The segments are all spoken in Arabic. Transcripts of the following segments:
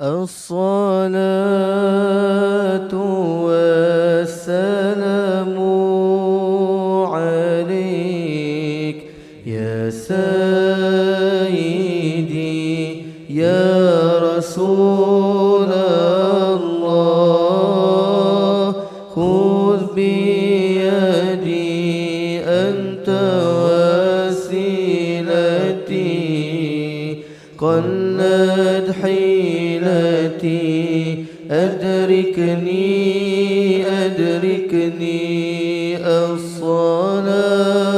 الصلاة والسلام حيلتي أدركني أدركني الصلاة.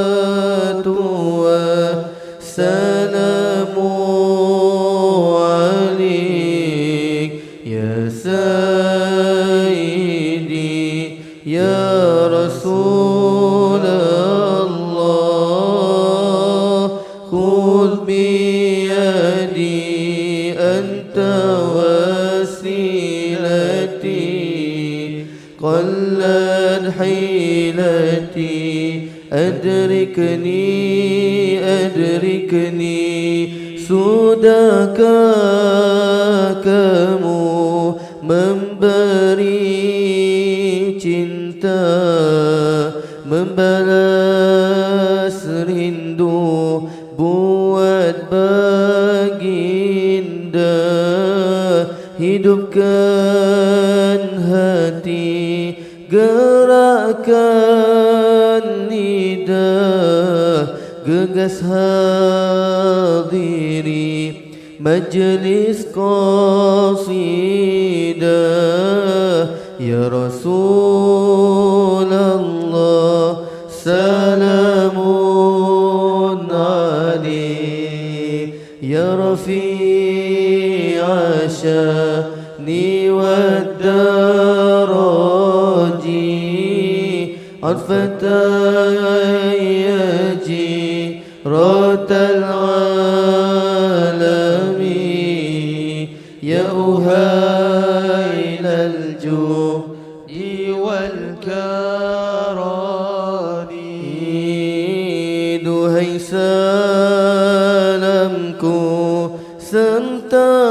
أدركني أدركني سودك kamu memberi cinta membalas rindu buat baginda hidupkan hati gerakan gegas hadiri majlis qasidah ya Rasulullah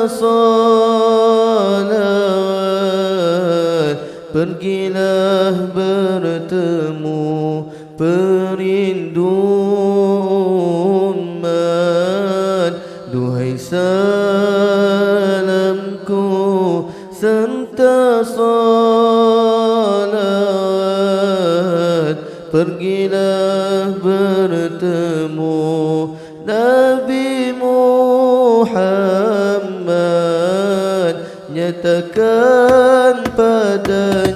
salawat Pergilah bertemu perindu umat. Duhai salamku Santa salawat Pergilah tekan padanya.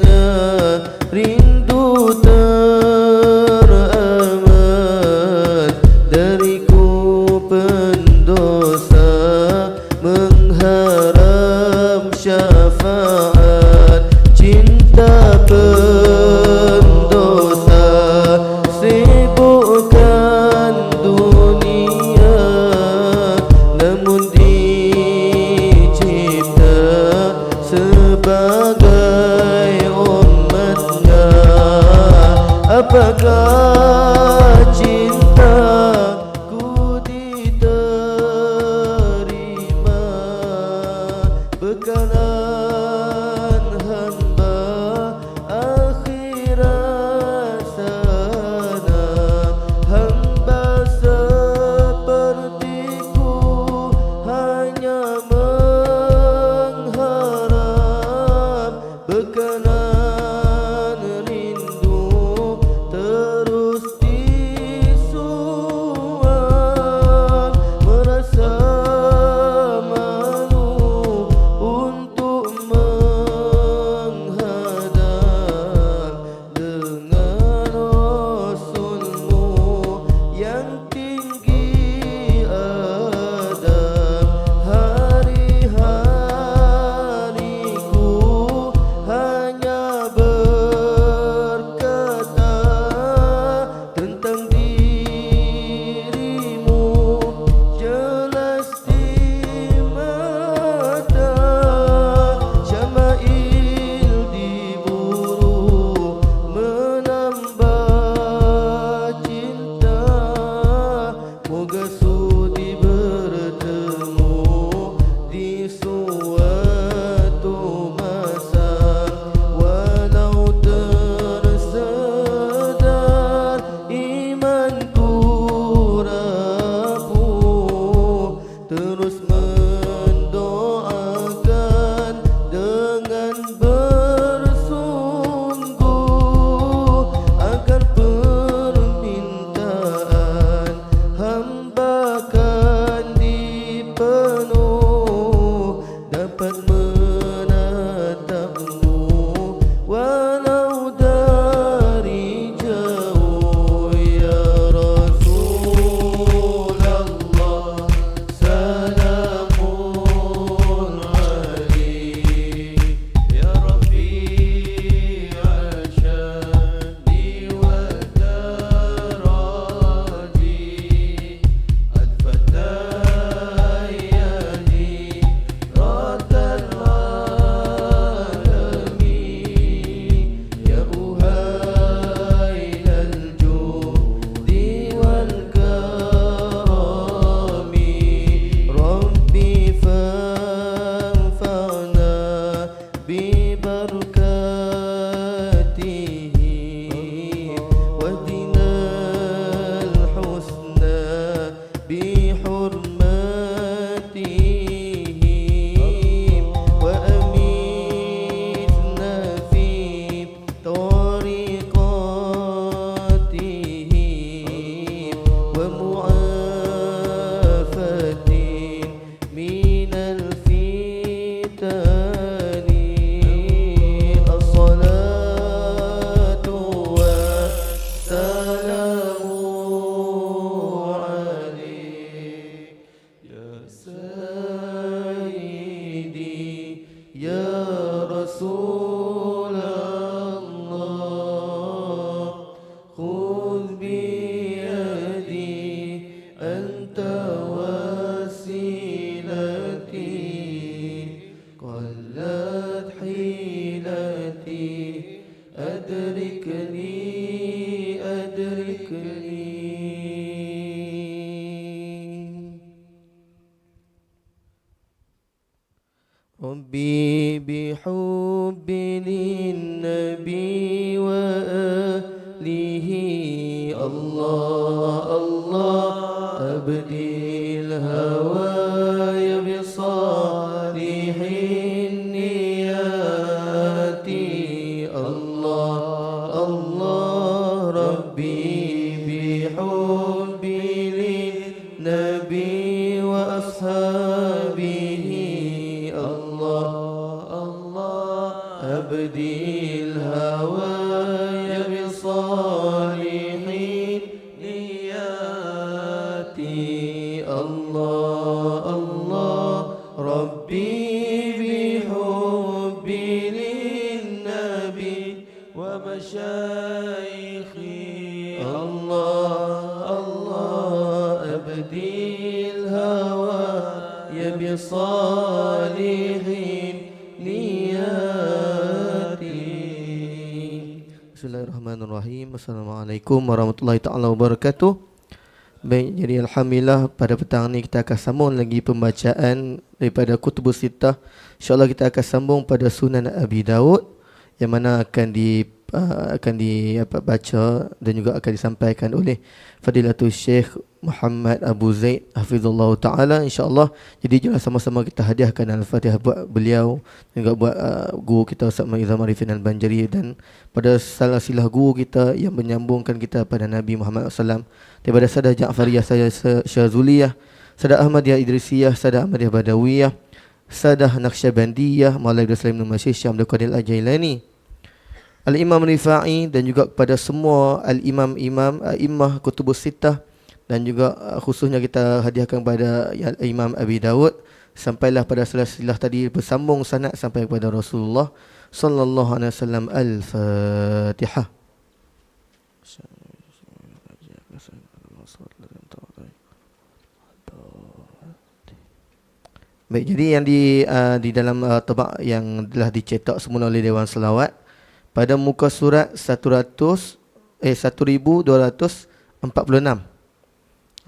sou. أبدي ومشايخي الله الله أبدي الهوى يا بصالح نياتي Bismillahirrahmanirrahim Assalamualaikum warahmatullahi taala wabarakatuh Baik, jadi Alhamdulillah pada petang ni kita akan sambung lagi pembacaan daripada Kutubus Sittah InsyaAllah kita akan sambung pada Sunan Abi Dawud Yang mana akan di uh, akan di apa, baca dan juga akan disampaikan oleh Fadilatul Syekh Muhammad Abu Zaid Hafizullah Ta'ala InsyaAllah. Jadi jom sama-sama kita hadiahkan Al-Fatihah buat beliau Dan juga buat uh, guru kita Ustaz Maizam Arifin Al-Banjari Dan pada salah silah guru kita Yang menyambungkan kita pada Nabi Muhammad SAW Daripada Sadah Ja'fariyah saya Syazuliyah Sadah Ahmadiyah Idrisiyah Sadah Ahmadiyah Badawiyah Sadah Naqsyabandiyah Maulai Abdul Salim Nur Masih Syam Al-Jailani Al-Imam Rifa'i dan juga kepada semua Al-Imam-Imam Imam Kutubus Sittah dan juga uh, khususnya kita hadiahkan kepada Imam Abi Dawud. Sampailah pada silsilah tadi bersambung sanad sampai kepada Rasulullah sallallahu alaihi wasallam al-Fatihah Baik, jadi yang di uh, di dalam uh, tabak yang telah dicetak semula oleh Dewan Selawat pada muka surat 100 eh 1246.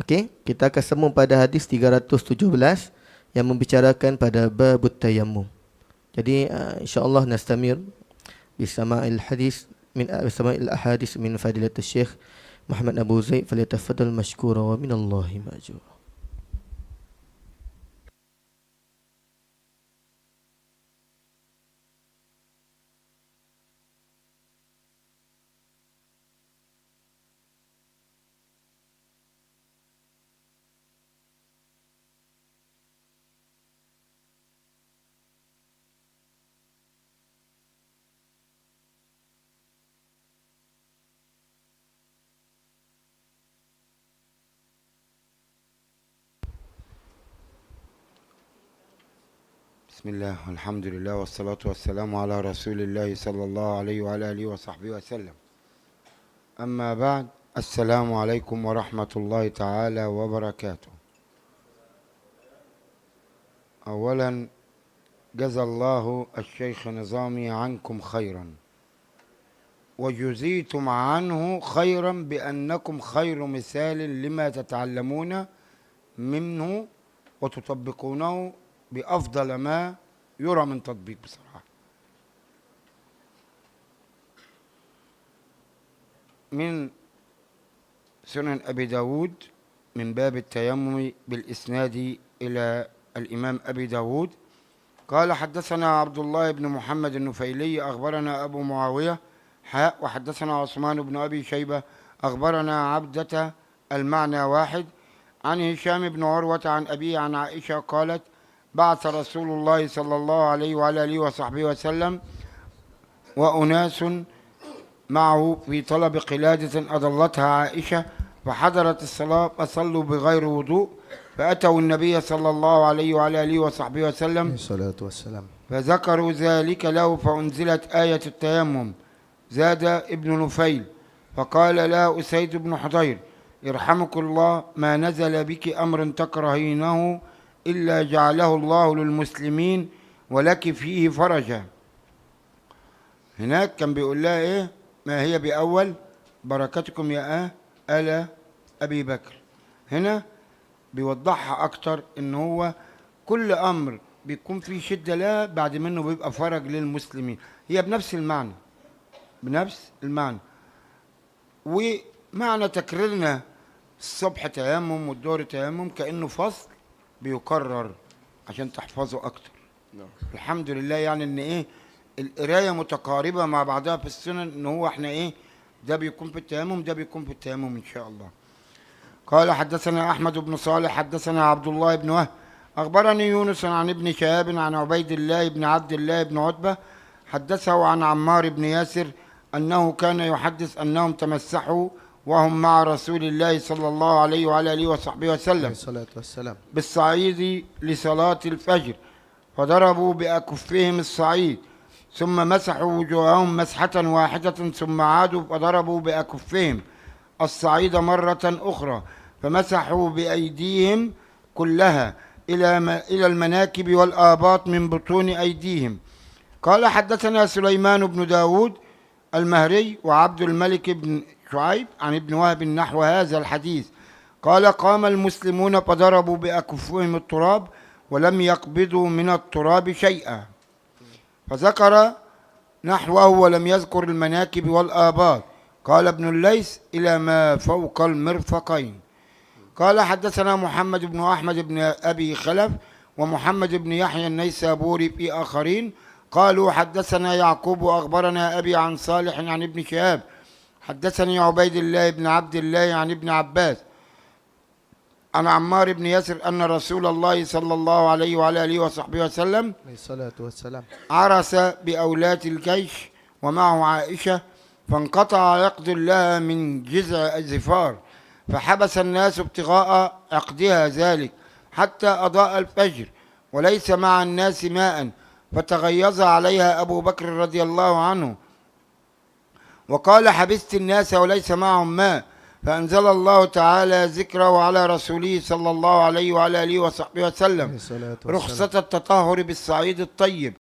Okey, kita akan sambung pada hadis 317 yang membicarakan pada babut tayammum. Jadi uh, insya-Allah nastamir bisama'il hadis min bisama'il ahadis min fadilatul Syekh Muhammad Abu Zaid falyatafaddal mashkura wa minallahi ma'jura. بسم الله والحمد لله والصلاة والسلام على رسول الله صلى الله عليه وعلى آله وصحبه وسلم. أما بعد السلام عليكم ورحمة الله تعالى وبركاته. أولا جزى الله الشيخ نظامي عنكم خيرا. وجزيتم عنه خيرا بأنكم خير مثال لما تتعلمون منه وتطبقونه بأفضل ما يرى من تطبيق بصراحة. من سنن أبي داود من باب التيمم بالإسناد إلى الإمام أبي داود قال حدثنا عبد الله بن محمد النفيلي أخبرنا أبو معاوية حاء وحدثنا عثمان بن أبي شيبة أخبرنا عبدة المعنى واحد عن هشام بن عروة عن أبيه عن عائشة قالت بعث رسول الله صلى الله عليه وعلى آله وصحبه وسلم وأناس معه في طلب قلادة أضلتها عائشة فحضرت الصلاة فصلوا بغير وضوء فأتوا النبي صلى الله عليه وعلى آله وصحبه وسلم الصلاة والسلام. فذكروا ذلك له فأنزلت آية التيمم. زاد ابن نفيل فقال لا أسيد بن حضير يرحمك الله ما نزل بك أمر تكرهينه إلا جعله الله للمسلمين ولك فيه فرجا. هناك كان بيقول لها إيه؟ ما هي بأول؟ بركتكم يا آل أبي بكر. هنا بيوضحها أكتر إن هو كل أمر بيكون فيه شدة لا بعد منه بيبقى فرج للمسلمين. هي بنفس المعنى بنفس المعنى. ومعنى تكريرنا الصبح تيمم والدور تيمم كأنه فصل بيكرر عشان تحفظه أكتر. نعم. الحمد لله يعني إن إيه القراية متقاربة مع بعضها في السنن إن هو إحنا إيه ده بيكون في التيمم ده بيكون في التيمم إن شاء الله. قال حدثنا أحمد بن صالح حدثنا عبد الله بن وهب. أخبرني يونس عن ابن شهاب عن عبيد الله بن عبد الله بن عتبة. حدثه عن عمار بن ياسر أنه كان يحدث أنهم تمسحوا وهم مع رسول الله صلى الله عليه وعلى آله وصحبه وسلم. الصلاة والسلام. بالصعيد لصلاة الفجر فضربوا بأكفهم الصعيد ثم مسحوا وجوههم مسحة واحدة ثم عادوا فضربوا بأكفهم الصعيد مرة أخرى فمسحوا بأيديهم كلها إلى إلى المناكب والآباط من بطون أيديهم. قال حدثنا سليمان بن داود المهري وعبد الملك بن شعيب عن ابن وهب نحو هذا الحديث. قال قام المسلمون فضربوا بأكفهم التراب ولم يقبضوا من التراب شيئا. فذكر نحوه ولم يذكر المناكب والآباط قال ابن الليث إلى ما فوق المرفقين. قال حدثنا محمد بن أحمد بن أبي خلف ومحمد بن يحيى النيسابوري في آخرين. قالوا حدثنا يعقوب وأخبرنا أبي عن صالح عن ابن شهاب حدثني عبيد الله بن عبد الله عن ابن عباس عن عمار بن ياسر أن رسول الله صلى الله عليه وعلى آله وصحبه وسلم عليه الصلاة والسلام. عرس بأولاد الجيش ومعه عائشة فانقطع عقد لها من جذع زفار فحبس الناس ابتغاء عقدها ذلك حتى أضاء الفجر وليس مع الناس ماء فتغيظ عليها أبو بكر رضي الله عنه وقال حبست الناس وليس معهم ماء فأنزل الله تعالى ذكره على رسوله صلى الله عليه وعلى آله وصحبه وسلم رخصة التطهر بالصعيد الطيب.